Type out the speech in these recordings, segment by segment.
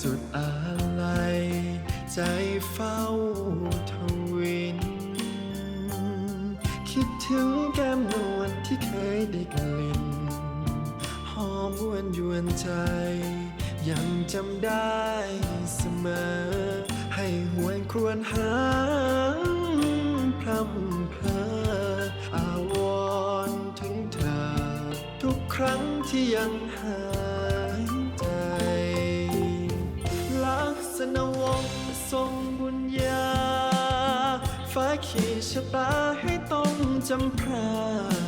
สุดอะไรใจเฝ้าทวิน คิดถึงแก้มนวลที่เคยได้กลิ่นหอมวนยวนใจ ยังจำได้เสมอ ให้หวนครวญหาพรำเพออาวรถึงเธอ ทุกครั้งที่ยังหา นวงศ์ทรงบุญญาฟ้าขีชะตาให้ต้องจำพรา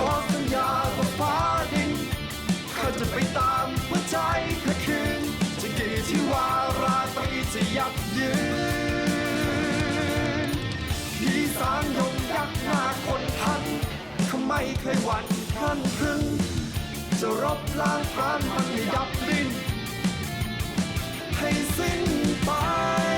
ขอสัญญาว่าฟ้าดินเขาจะไปตามหัวใจเธอคืน จะกี่ที่ว่าราตรีจะยับยืนพี่สางยงยักษ์หน้าคนทันเขาไม่เคยหวั่นพลันพรึงจะรบล้างพรานมันให้ยับดิน ให้สิ้นไป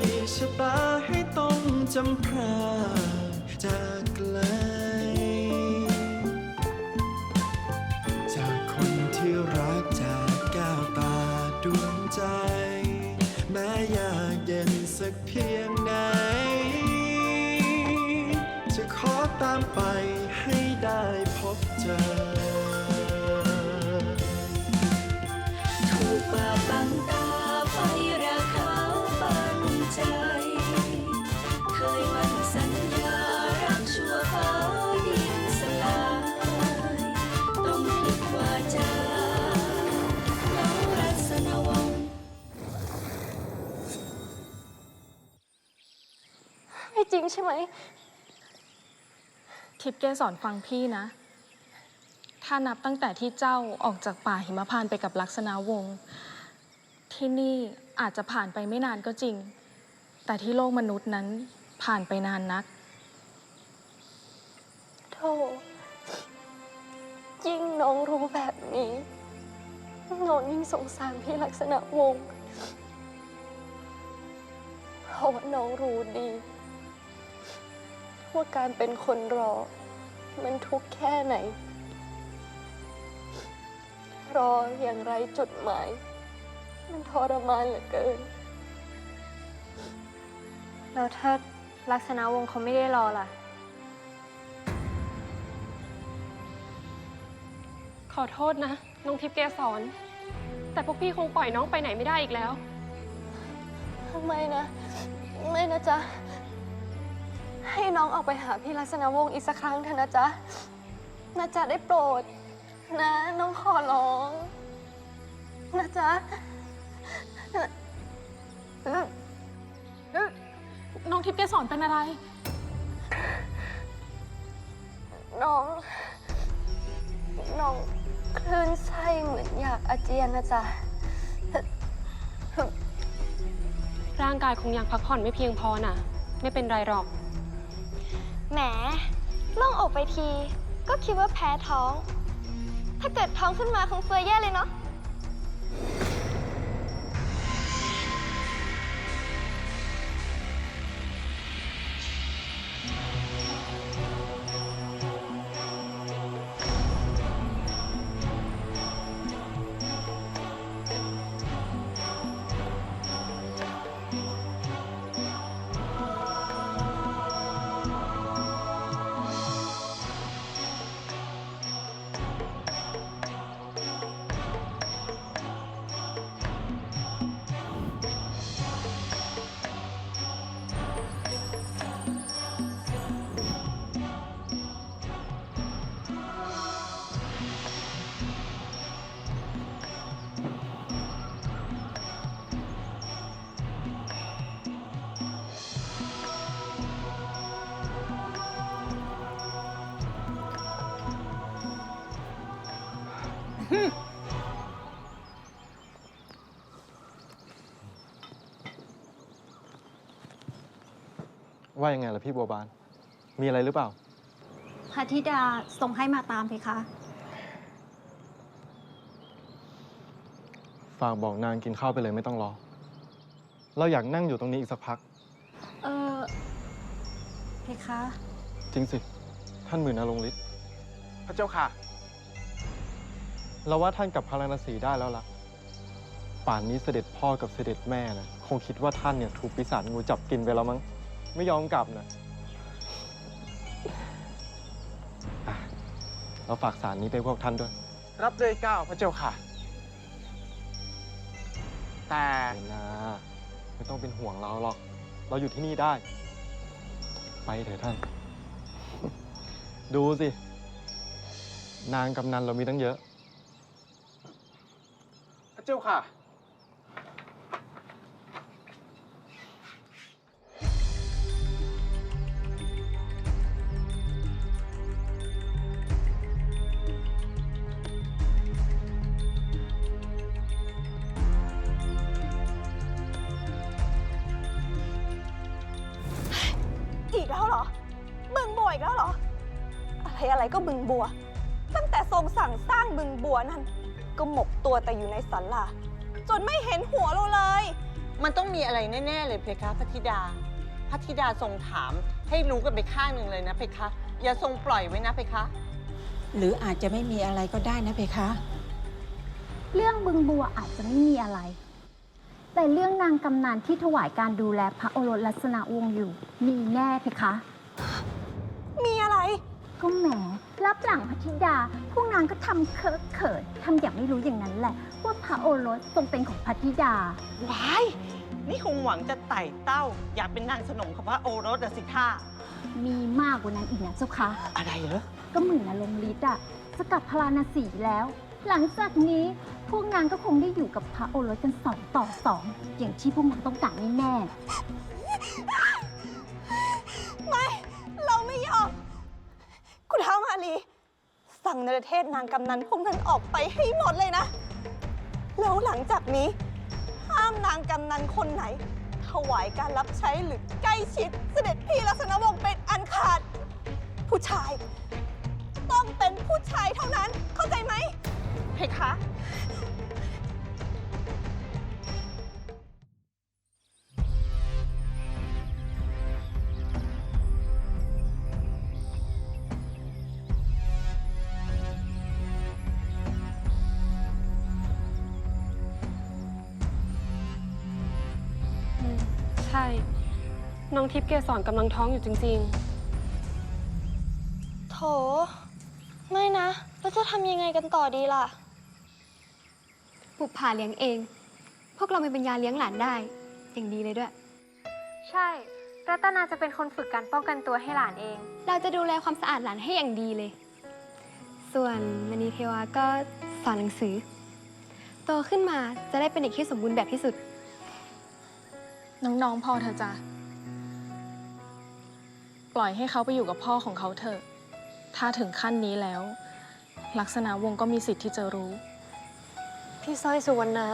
ฟ้าขีชะตาให้ต้องจำพรา ทิพย์เกสอนฟังพี่นะ ถ้านับตั้งแต่ที่เจ้าออกจากป่าหิมพานต์ไปกับลักษณะวงศ์ที่นี่อาจจะผ่านไปไม่นานก็จริง แต่ที่โลกมนุษย์นั้นผ่านไปนานนัก โธ่ยิ่งน้องรู้แบบนี้น้องยิ่งสงสารพี่ลักษณะวงศ์เพราะว่าน้องรู้ดี ว่าการเป็นคนรอ มันทุกข์แค่ไหน รออย่างไรจุดหมาย มันทรมานเหลือเกิน แล้วถ้าลักษณะวงศ์เขาไม่ได้รอล่ะ ขอโทษนะน้องทิพย์เกสอน แต่พวกพี่คงปล่อยน้องไปไหนไม่ได้อีกแล้วไม่นะ ไม่นะจ๊ะ ให้น้องออกไปหาพี่ลักษณะวงศ์อีกสักครั้งเถอะนะจ๊ะนะจ๊ะได้โปรด นะน้องขอร้อง นะจ๊ะน้องทิพย์เกสอนเป็นอะไร น้อง น้องคลื่นไส้เหมือนอยากอาเจียนนะจ๊ะ ร่างกายคงยังพักผ่อนไม่เพียงพอน่ะ ไม่เป็นไรหรอก แหมโล่งอกไปที ก็คิดว่าแพ้ท้อง ถ้าเกิดท้องขึ้นมาคงซวยแย่เลยเนาะ ว่ายังไงล่ะพี่บัวบาน มีอะไรหรือเปล่า พระธิดาทรงให้มาตามเพคะ ฝากบอกนางกินข้าวไปเลยไม่ต้องรอ เราอยากนั่งอยู่ตรงนี้อีกสักพัก เออเพคะ จริงสิ ท่านหมื่นอรงฤทธิ์พระเจ้าค่ะ เราว่าท่านกลับพาราณสีได้แล้วล่ะ ป่านนี้เสด็จพ่อกับเสด็จแม่นะคงคิดว่าท่านเนี่ยถูกปีศาจงูจับกินไปแล้วมั้ง ไม่ยอมกลับนะอะเราฝากสารนี้ไปพวกท่านด้วยรับด้วยเกล้าพระเจ้าค่ะ แต่เห็นนะไม่ต้องเป็นห่วงเราหรอก เราอยู่ที่นี่ได้ ไปเถอะท่าน ดูสิ นางกำนันเรามีตั้งเยอะ พระเจ้าค่ะ อะไรอะไรก็บึงบัว ตั้งแต่ทรงสั่งสร้างบึงบัวนั้น ก็หมกตัวแต่อยู่ในศาลาจนไม่เห็นหัวเราเลย มันต้องมีอะไรแน่ ๆ เลยเพคะพระธิดาพระธิดาทรงถามให้รู้กันไปข้างหนึ่งเลยนะเพคะ อย่าทรงปล่อยไว้นะเพคะ หรืออาจจะไม่มีอะไรก็ได้นะเพคะ เรื่องบึงบัวอาจจะไม่มีอะไร แต่เรื่องนางกำนันที่ถวายการดูแลพระโอรสลักษณะวงศ์อยู่ มีแน่เพคะมีอะไร ก็แหมรับหลังพระธิดา พวกนางก็ทำเคอะเขินทำอย่างไม่รู้อย่างนั้นแหละ ว่าพระโอรสทรงเป็นของพระธิดา ว้าย นี่คงหวังจะไต่เต้า อยากเป็นนางสนมของพระโอรสอะสิท่า มีมากกว่านั้นอีกนะเจ้าคะอะไรเหรอ ก็หมื่นอารมณ์ฤทธิ์อะสกัดพลานาสีแล้ว หลังจากนี้พวกนางก็คงได้อยู่กับพระโอรสกันสองต่อสองอย่างที่พวกนางต้องการแน่ไรเทศนางกำนันพวกนั้นออกไปให้หมดเลยนะ แล้วหลังจากนี้ ห้ามนางกำนันคนไหน ถวายการรับใช้หรือใกล้ชิดเสด็จพี่ลักษณะวงศ์เป็นอันขาด ผู้ชาย ต้องเป็นผู้ชายเท่านั้นเข้าใจไหมเพคะ ช่น้องทิพย์เกสรกำลังท้องอยู่จริง โถ ไม่นะ แล้วจะทำยังไงกันต่อดีล่ะ ปุบผ่าเลี้ยงเอง พวกเรามีปัญญาเลี้ยงหลานได้ อย่างดีเลยด้วยใช่ รัตนาจะเป็นคนฝึกการป้องกันตัวให้หลานเอง เราจะดูแลความสะอาดหลานให้อย่างดีเลย ส่วนมณีเทวาก็สอนหนังสือ โตขึ้นมาจะได้เป็นเด็กที่สมบูรณ์แบบที่สุด น้องๆพอเธอะจ้ะปล่อยให้เขาไปอยู่กับพ่อของเขาเถอะ ถ้าถึงขั้นนี้แล้ว ลักษณะวงศ์ก็มีสิทธิ์ที่จะรู้ พี่สร้อยสุวรรณา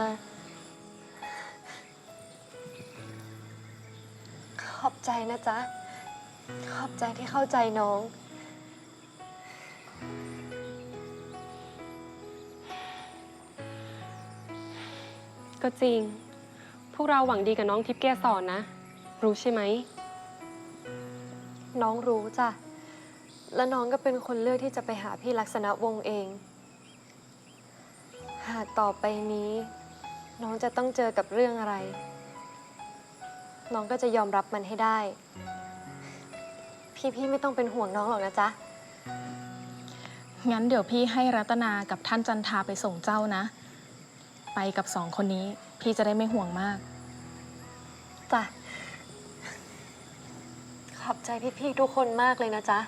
ขอบใจนะจ๊ะ ขอบใจที่เข้าใจน้องๆก็จริง พวกเราหวังดีกับน้องทิพย์เกสรนะ รู้ใช่ไหม น้องรู้จ้ะ และน้องก็เป็นคนเลือกที่จะไปหาพี่ลักษณะวงศ์เอง หากต่อไปนี้ น้องจะต้องเจอกับเรื่องอะไร น้องก็จะยอมรับมันให้ได้ พี่ๆไม่ต้องเป็นห่วงน้องหรอกนะจ๊ะ งั้นเดี๋ยวพี่ให้รัตนากับท่านจันทาไปส่งเจ้านะ ไปกับสองคนนี้ พี่จะได้ไม่ห่วงมาก จ้ะ ขอบใจพี่ๆทุกคนมากเลยนะจ๊ะ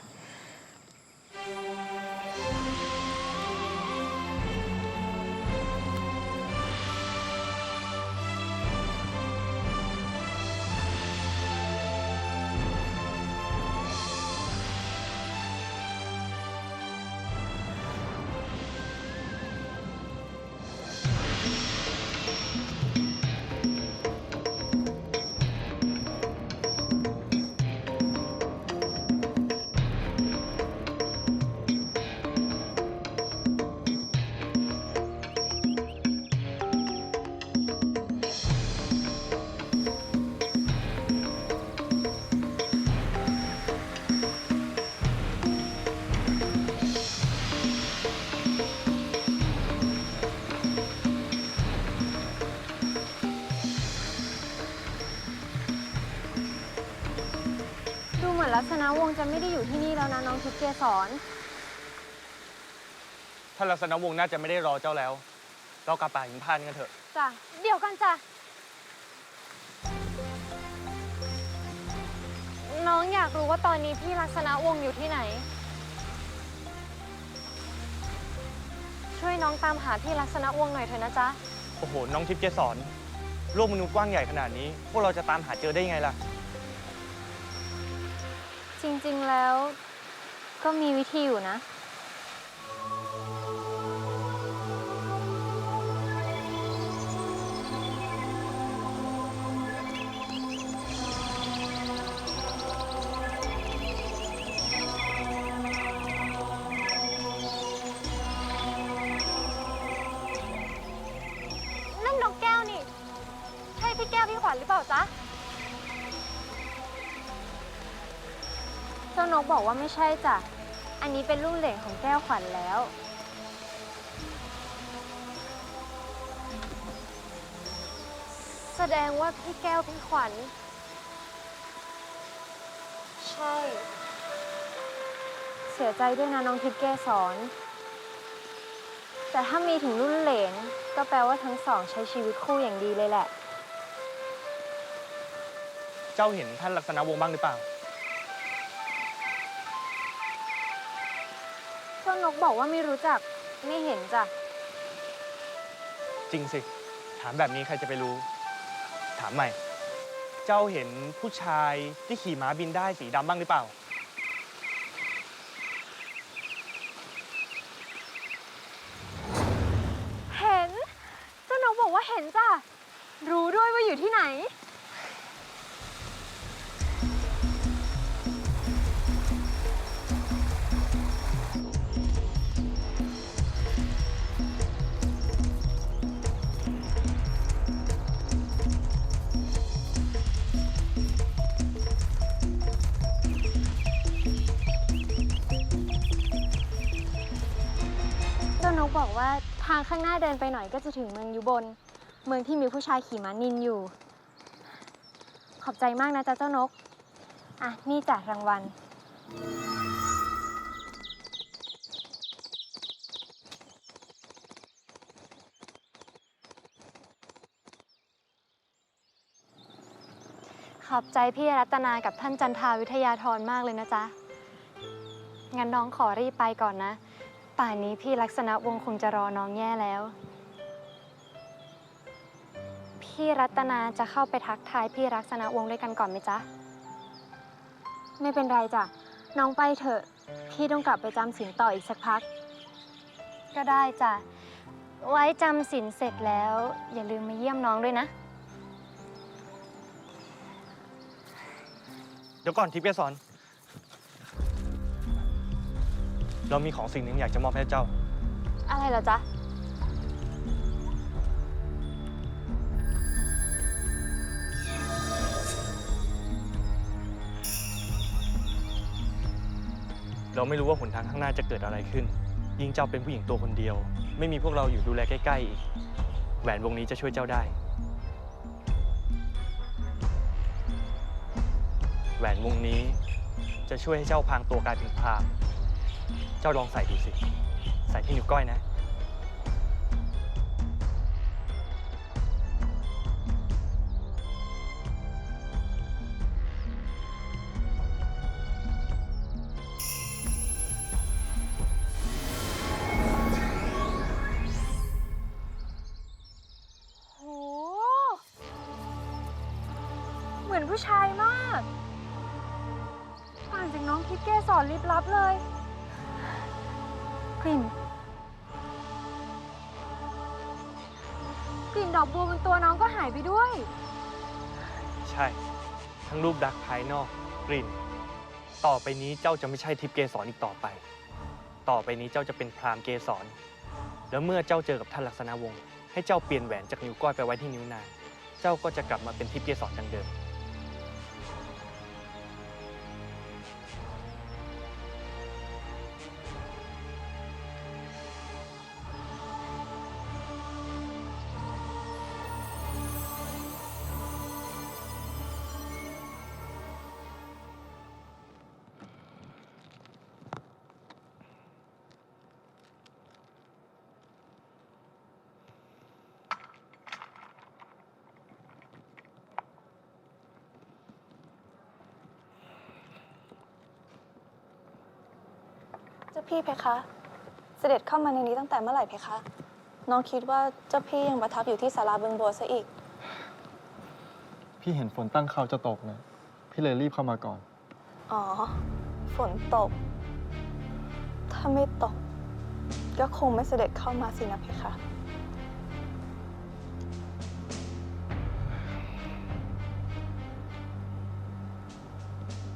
ลักษณะวงศ์จะไม่ได้อยู่ที่นี่แล้วนะน้องทิพย์เกสรท่านลักษณะวงศ์น่าจะไม่ได้รอเจ้าแล้ว เรากลับป่าหิมพานต์กันเถอะ จ้ะเดี๋ยวกันจ้ะน้องอยากรู้ว่าตอนนี้พี่ลักษณะวงศ์อยู่ที่ไหน ช่วยน้องตามหาพี่ลักษณะวงศ์หน่อยเถอะนะจ๊ะ โอ้โห น้องทิพย์เกสรโลกมนุษย์กว้างใหญ่ขนาดนี้ พวกเราจะตามหาเจอได้ยังไงล่ะ จริงๆแล้วก็มีวิธีอยู่นะานกบอกว่าไม่ใช่จ้ะ อันนี้เป็นลูกเหล่ของแก้วขวัญแล้ว แสดงว่าพี่แก้วพี่ขวัญ ใช่ เสียใจด้วยนะน้องทิพย์เกสอน แต่ถ้ามีถึงรุ่นเหลนก็แปลว่าทั้งสองใช้ชีวิตคู่อย่างดีเลยแหละ เจ้าเห็นท่านลักษณะวงศ์บ้างหรือเปล่า กบอกว่าไม่รู้จักไม่เห็นจ้ะ จริงสิ ถามแบบนี้ใครจะไปรู้ ถามใหม่ เจ้าเห็นผู้ชายที่ขี่ม้าบินได้สีดำบ้างหรือเปล่า ว่าทางข้างหน้าเดินไปหน่อยก็จะถึงเมืองยุบน เมืองที่มีผู้ชายขี่ม้านินอยู่ ขอบใจมากนะจ๊ะเจ้านก อะ นี่จ่ารางวัล ขอบใจพี่รัตนากับท่านจันทาวิทยาธรมากเลยนะจ๊ะ งั้นน้องขอรีบไปก่อนนะ ป่านนี้พี่ลักษณะวงศ์คงจะรอน้องแย่แล้ว พี่รัตนาจะเข้าไปทักทายพี่ลักษณะวงศ์ด้วยกันก่อนไหมจ๊ะ ไม่เป็นไรจ้ะ น้องไปเถอะ พี่ต้องกลับไปจำศีลต่ออีกสักพัก ก็ได้จ้ะ ไว้จำศีลเสร็จแล้ว อย่าลืมมาเยี่ยมน้องด้วยนะ เดี๋ยวก่อนทิพย์เกสร เรามีของสิ่งหนึ่งอยากจะมอบให้เจ้า อะไรเหรอจ๊ะ เราไม่รู้ว่าหนทางข้างหน้าจะเกิดอะไรขึ้น ยิ่งเจ้าเป็นผู้หญิงตัวคนเดียว ไม่มีพวกเราอยู่ดูแลใกล้ๆอีก แหวนวงนี้จะช่วยเจ้าได้ แหวนวงนี้จะช่วยให้เจ้าพรางตัวกลายเป็นพราม เจ้าลองใส่ดูสิ ใส่ที่นิ้วก้อยนะ โห เหมือนผู้ชายมาก ต่างจากน้องทิพย์เกสรลิบลับเลย กลิ่น กลิ่นดอกบัวบนตัวน้องก็หายไปด้วย ใช่ ทั้งรูปดักภายนอก กลิ่น ต่อไปนี้เจ้าจะไม่ใช่ทิพย์เกสรอีกต่อไป ต่อไปนี้เจ้าจะเป็นพราหมณ์เกสร แล้วเมื่อเจ้าเจอกับท่านลักษณะวงศ์ให้เจ้าเปลี่ยนแหวนจากนิ้วก้อยไปไว้ที่นิ้วนาง เจ้าก็จะกลับมาเป็นทิพย์เกสรดังเดิม พี่เพคะ เสด็จเข้ามาในนี้ตั้งแต่เมื่อไหร่เพคะ น้องคิดว่าเจ้าพี่ยังประทับอยู่ที่ศาลาบึงบัวซะอีก พี่เห็นฝนตั้งเขาจะตกนะพี่เลยรีบเข้ามาก่อน อ๋อ ฝนตก ถ้าไม่ตก ก็คงไม่เสด็จเข้ามาสินะเพคะ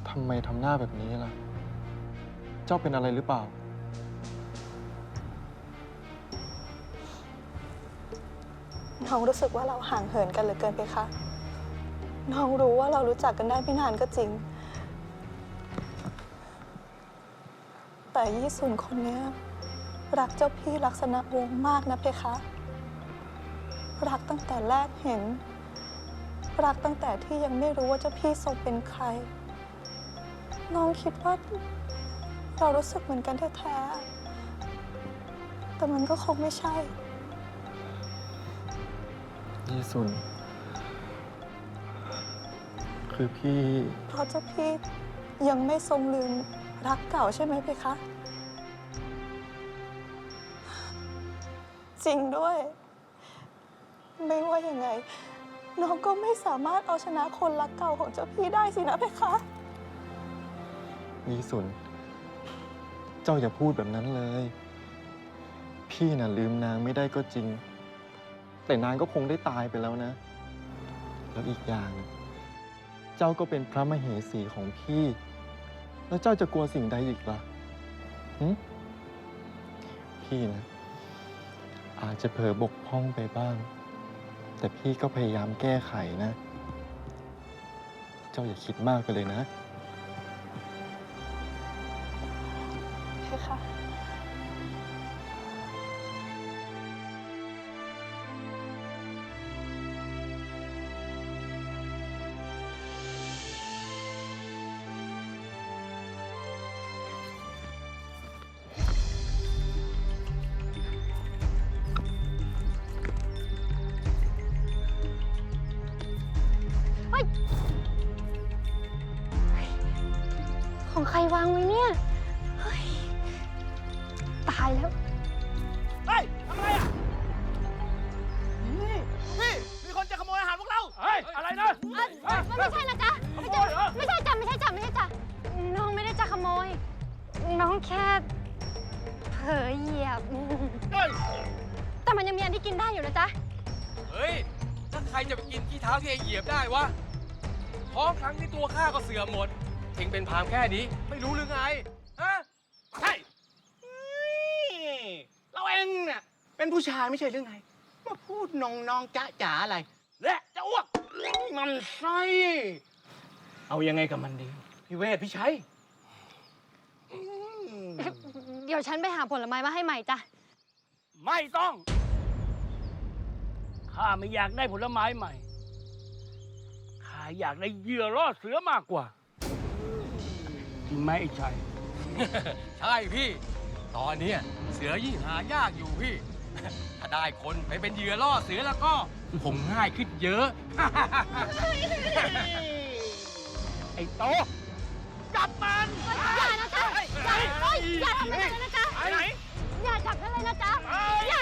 ทำไมทำหน้าแบบนี้ล่ะ เจ้าเป็นอะไรหรือเปล่า น้องรู้สึกว่าเราห่างเหินกันเหลือเกินเพคะ น้องรู้ว่าเรารู้จักกันได้ไม่นานก็จริง แต่ยี่สุนคนเนี้ยรักเจ้าพี่ลักษณะวงศ์มากนะเพคะ รักตั้งแต่แรกเห็น รักตั้งแต่ที่ยังไม่รู้ว่าเจ้าพี่ทรงเป็นใคร น้องคิดว่า เรารู้สึกเหมือนกันแท้ๆ แต่มันก็คงไม่ใช่ ยี่สุน คือพี่ เพราะเจ้าพี่ยังไม่ทรงลืมรักเก่าใช่ไหมเพคะ จริงด้วย ไม่ว่ายังไง น้องก็ไม่สามารถเอาชนะคนรักเก่าของเจ้าพี่ได้สินะเพคะ ยี่สุน เจ้าอย่าพูดแบบนั้นเลย พี่น่ะลืมนางไม่ได้ก็จริง แต่นางก็คงได้ตายไปแล้วนะ แล้วอีกอย่าง เจ้าก็เป็นพระมเหสีของพี่ แล้วเจ้าจะกลัวสิ่งใดอีกล่ะหึพี่นะ อาจจะเผลอบกพร่องไปบ้าง แต่พี่ก็พยายามแก้ไขนะ เจ้าอย่าคิดมากไปเลยนะ เพคะของใครวางไว้เนี่ย ไม่ใช่นะจ๊ะขไม่โมใช่ยเหรอไม่ใช่จ้ะไม่ใช่จ้ะไม่ใช่จ้ะน้องไม่ได้จะขโมย น้องแค่เผลอเหยียบ เฮ้ย แต่มันยังมีอันที่กินได้อยู่นะจ๊ะเฮ้ยถ้าใครจะไปกินขี้เท้าที่ไอเหยียบได้วะท้องครั้งที่ตัวข้าก็เสื่อมหมดเองเป็นพรามแค่นี้ ไม่รู้หรือไง ฮะ ใช่เราเองเนี่ยเป็นผู้ชายไม่ใช่หรือไง มาพูดนองนองๆจ๊ะจ๋าอะไร และจะอ้วก มันไส้เอายังไงกับมันดี พี่เวทพี่ชัยอืมเดี๋ยวฉันไปหาผลไม้มาให้ใหม่จ้ะ ไม่ต้องข้าไม่อยากได้ผลไม้ใหม่ข้าอยากได้เหยื่อล่อเสือมากกว่าจริงไหมไอ้ชัย ใช่พี่ ตอนเนี้ยเสือยิ่งหายากอยู่พี่ ถ้าได้คนไปเป็นเหยื่อล่อเสือแล้วก็ ผมง่ายขึ้นเยอะ ไอ้โตะจับมันอย่านะจ๊ะอย่าอย่าทำอะไรเลยนะจ๊ะอย่าจับกันเลยนะจ๊ะ อย่า